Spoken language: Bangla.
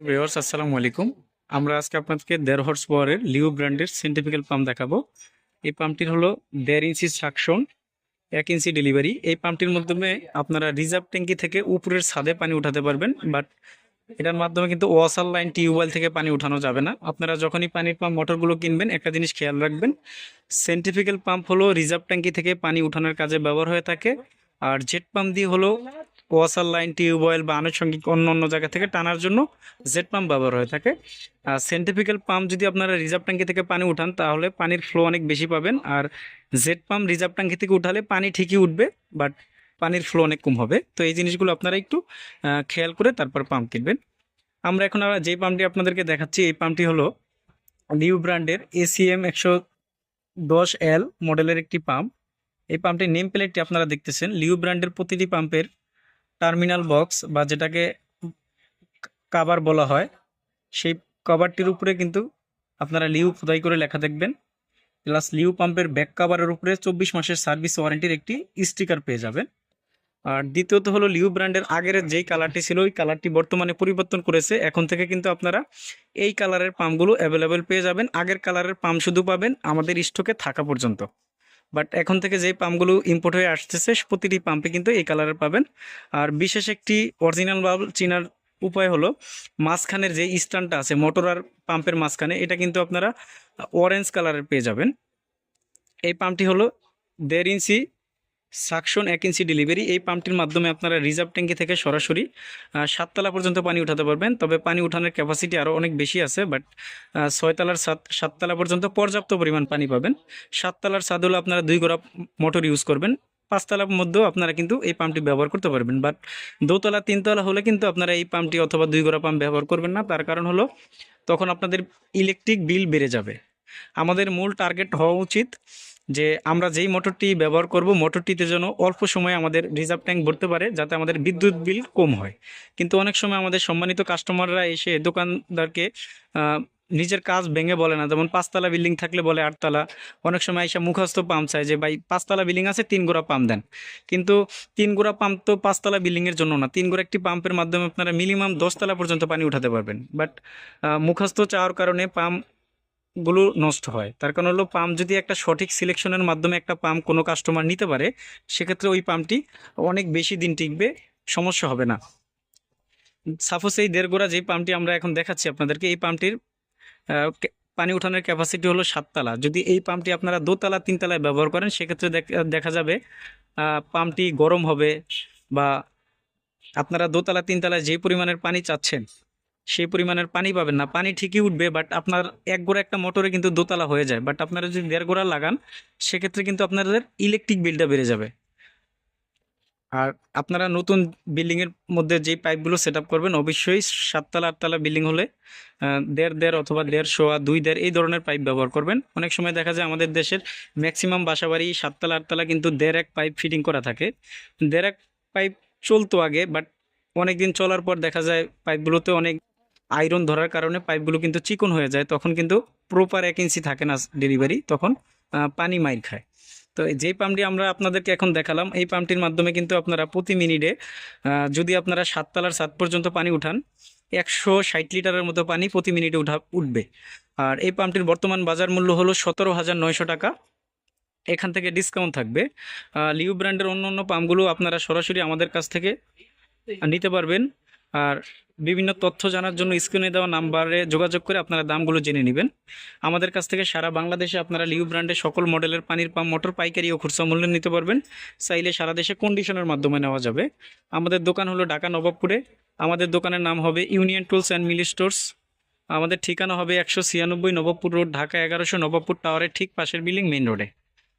ভিউয়ার্স, আসসালামু আলাইকুম। আমরা আজকে আপনাদেরকে দেড় হর্স পাওয়ারের লিও ব্র্যান্ডের সেন্টিফিক্যাল পাম্প দেখাবো। এই পাম্পটির হলো দেড় ইঞ্চি সাকশন এক ইঞ্চি ডেলিভারি এই পাম্পটির মাধ্যমে আপনারা রিজার্ভ ট্যাঙ্কি থেকে উপরের ছাদে পানি উঠাতে পারবেন বাট এটার মাধ্যমে কিন্তু ওয়াসার লাইন টিউবওয়েল থেকে পানি উঠানো যাবে না। আপনারা যখনই পানির পাম্প মোটরগুলো কিনবেন, একটা জিনিস খেয়াল রাখবেন সেন্টিফিক্যাল পাম্প হলো রিজার্ভ ট্যাঙ্কি থেকে পানি উঠানোর কাজে ব্যবহার হয়ে থাকে, আর জেট পাম্প দিয়ে হলো ওয়াসার লাইন টিউবওয়েল বা আনুষঙ্গিক অন্য অন্য জায়গা থেকে টানার জন্য জেট পাম্প ব্যবহার হয়ে থাকে। আর সেন্টিফিক্যাল পাম্প যদি আপনারা রিজার্ভ ট্যাঙ্কি থেকে পানি উঠান, তাহলে পানির ফ্লো অনেক বেশি পাবেন। আর জেট পাম্প রিজার্ভ ট্যাঙ্কি থেকে উঠালে পানি ঠিকই উঠবে, বাট পানির ফ্লো অনেক কম হবে। তো এই জিনিসগুলো আপনারা একটু খেয়াল করে তারপর পাম্প কিনবেন। আমরা এখন আর যে পাম্পটি আপনাদেরকে দেখাচ্ছি, এই পাম্পটি হলো লিউ ব্র্যান্ডের এসিএম একশো দশ এল মডেলের একটি পাম্প। এই পাম্পটির নেম প্লেটটি আপনারা দেখতেছেন। লিউ ব্র্যান্ডের প্রতিটি পাম্পের টার্মিনাল বক্স বা যেটাকে কাভার বলা হয়, সেই কভারটির উপরে কিন্তু আপনারা লিউ খোদাই করে লেখা দেখবেন। প্লাস লিউ পাম্পের ব্যাক কাভারের উপরে চব্বিশ মাসের সার্ভিস ওয়ারেন্টির একটি স্টিকার পেয়ে যাবেন। আর দ্বিতীয়ত হলো লিউ ব্র্যান্ডের আগের যেই কালারটি ছিল, ওই কালারটি বর্তমানে পরিবর্তন করেছে। এখন থেকে কিন্তু আপনারা এই কালারের পাম্পগুলো অ্যাভেলেবেল পেয়ে যাবেন। আগের কালারের পাম্প শুধু পাবেন আমাদের স্টকে থাকা পর্যন্ত। বাট এখন থেকে যেই পাম্পগুলো ইম্পোর্ট হয়ে আসতেছে, প্রতিটি পাম্পে কিন্তু এই কালারের পাবেন। আর বিশেষ একটি অরিজিনাল বাল্ব চিনার উপায় হলো, মাঝখানের যে স্ট্যান্ডটা আছে মোটর আর পাম্পের মাঝখানে, এটা কিন্তু আপনারা অরেঞ্জ কালারের পেয়ে যাবেন। এই পাম্পটি হলো দেড় ইঞ্চি সাকশন এক ইঞ্চি ডেলিভারি। এই পাম্পটির মাধ্যমে আপনারা রিজার্ভ ট্যাঙ্কি থেকে সরাসরি সাততলা পর্যন্ত পানি উঠাতে পারবেন। তবে পানি উঠানোর ক্যাপাসিটি আরও অনেক বেশি আছে বাট ছয়তলার সাত, সাততলা পর্যন্ত পর্যাপ্ত পরিমাণ পানি পাবেন। সাততলার ছাদ হলে আপনারা দুই গোড়া মোটর ইউজ করবেন। পাঁচতলার মধ্যেও আপনারা কিন্তু এই পাম্পটি ব্যবহার করতে পারবেন। বাট দোতলা, তিনতলা হলে কিন্তু আপনারা এই পাম্পটি অথবা দুই গোড়া পাম্প ব্যবহার করবেন না। তার কারণ হলো, তখন আপনাদের ইলেকট্রিক বিল বেড়ে যাবে। আমাদের মূল টার্গেট হওয়া উচিত যে আমরা যেই মোটরটি ব্যবহার করব, মোটরটিতে যেন অল্প সময়ে আমাদের রিজার্ভ ট্যাঙ্ক ভরতে পারে, যাতে আমাদের বিদ্যুৎ বিল কম হয়। কিন্তু অনেক সময় আমাদের সম্মানিত কাস্টমাররা এসে দোকানদারকে নিজের কাজ ভেঙে বলে না। যেমন পাঁচতলা বিল্ডিং থাকলে বলে আটতলা। অনেক সময় এসে মুখস্থ পাম্প চায় যে, ভাই, পাঁচতলা বিল্ডিং আছে, তিন গোড়া পাম্প দেন। কিন্তু তিন গোড়া পাম্প তো পাঁচতলা বিল্ডিংয়ের জন্য না। তিন গোড়া একটি পাম্পের মাধ্যমে আপনারা মিনিমাম দশতলা পর্যন্ত পানি উঠাতে পারবেন। বাট মুখস্থ চাওয়ার কারণে পাম্প গুলো নষ্ট হয়। তার কারণ হলো পাম্প যদি একটা সঠিক সিলেকশনের মাধ্যমে একটা পাম্প কোনো কাস্টমার নিতে পারে, সেক্ষেত্রে ওই পাম্পটি অনেক বেশি দিন টিকবে, সমস্যা হবে না। সাপোজ এই দেড় গোড়া যে পাম্পটি আমরা এখন দেখাচ্ছি আপনাদেরকে, এই পাম্পটির পানি উঠানোর ক্যাপাসিটি হলো সাততলা যদি এই পাম্পটি আপনারা দোতলা, তিনতলায় ব্যবহার করেন, সেক্ষেত্রে দেখা যাবে পাম্পটি গরম হবে বা আপনারা দোতলা, তিনতলায় যে পরিমাণের পানি চাচ্ছেন সেই পরিমাণের পানি পাবেন না। পানি ঠিকই উঠবে বাট আপনার এক গোড়া একটা মোটরে কিন্তু দোতলা হয়ে যায়। বাট আপনারা যদি দেড় গোড়া লাগান, সেক্ষেত্রে কিন্তু আপনাদের ইলেকট্রিক বিলটা বেড়ে যাবে। আর আপনারা নতুন বিল্ডিংয়ের মধ্যে যেই পাইপগুলো সেট করবেন, অবশ্যই সাততলা, আটতলা বিল্ডিং হলে দেড় দেড় অথবা দেড় শোয়া দুই দেড় এই ধরনের পাইপ ব্যবহার করবেন। অনেক সময় দেখা যায় আমাদের দেশের ম্যাক্সিমাম বাসাবাড়ি সাততলা, আটতলা কিন্তু দেড় এক পাইপ ফিটিং করা থাকে। দেড় এক পাইপ চলতো আগে বাট অনেকদিন চলার পর দেখা যায় পাইপগুলোতে অনেক আয়রন ধরার কারণে পাইপগুলো কিন্তু চিকন হয়ে যায়, তখন কিন্তু প্রপার এক ইঞ্চি থাকে না ডেলিভারি তখন পানি মাইর খায়। তো যেই পাম্পটি আমরা আপনাদেরকে এখন দেখালাম, এই পাম্পটির মাধ্যমে কিন্তু আপনারা প্রতি মিনিটে যদি আপনারা সাততলার সাত পর্যন্ত পানি উঠান, একশো ষাট লিটারের মতো পানি প্রতি মিনিটে উঠা, উঠবে। আর এই পাম্পটির বর্তমান বাজার মূল্য হলো সতেরো হাজার নয়শো টাকা। এখান থেকে ডিসকাউন্ট থাকবে। লিউ ব্র্যান্ডের অন্য অন্য পাম্পগুলো আপনারা সরাসরি আমাদের কাছ থেকে নিতে পারবেন। আর বিভিন্ন তথ্য জানার জন্য স্ক্রিনে দেওয়া নাম্বারে যোগাযোগ করে আপনারা দামগুলো জেনে নেবেন। আমাদের কাছ থেকে সারা বাংলাদেশে আপনারা লিউ ব্র্যান্ডের সকল মডেলের পানির পাম্প, মোটর, পাইকারি ও খুচরা মূল্যে নিতে পারবেন। চাইলে সারা দেশে কন্ডিশনের মাধ্যমে নেওয়া যাবে। আমাদের দোকান হলো ঢাকা নবাবপুরে। আমাদের দোকানের নাম হবে union tools and Mili stores আমাদের ঠিকানা হবে একশো ছিয়ানব্বই নবাবপুর রোড, ঢাকা এগারোশো নবাবপুর টাওয়ারের ঠিক পাশের বিল্ডিং মেন রোডে।